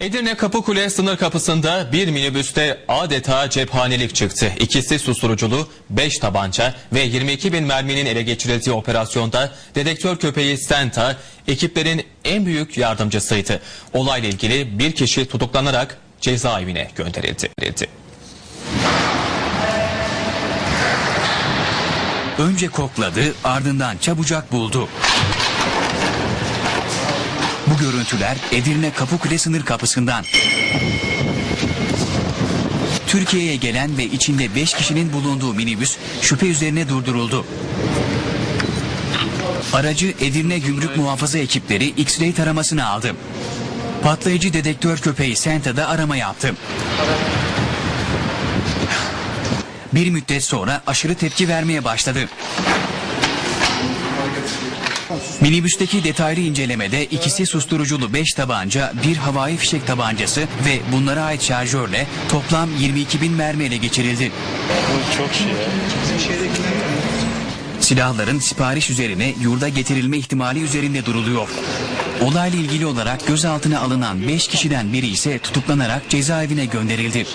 Edirne Kapıkule sınır kapısında bir minibüste adeta cephanelik çıktı. İkisi susturuculu, 5 tabanca ve 22 bin merminin ele geçirildiği operasyonda dedektör köpeği Senta ekiplerin en büyük yardımcısıydı. Olayla ilgili bir kişi tutuklanarak cezaevine gönderildi. Önce kokladı ardından çabucak buldu. Bu görüntüler Edirne Kapıkule sınır kapısından. Türkiye'ye gelen ve içinde 5 kişinin bulunduğu minibüs şüphe üzerine durduruldu. Aracı Edirne Gümrük Muhafaza ekipleri X-ray taramasına aldı. Patlayıcı dedektör köpeği Senta'da arama yaptı. Bir müddet sonra aşırı tepki vermeye başladı. Minibüsteki detaylı incelemede ikisi susturuculu 5 tabanca, bir havai fişek tabancası ve bunlara ait şarjörle toplam 22 bin mermi ele geçirildi. Çok şey. Silahların sipariş üzerine yurda getirilme ihtimali üzerinde duruluyor. Olayla ilgili olarak gözaltına alınan 5 kişiden biri ise tutuklanarak cezaevine gönderildi.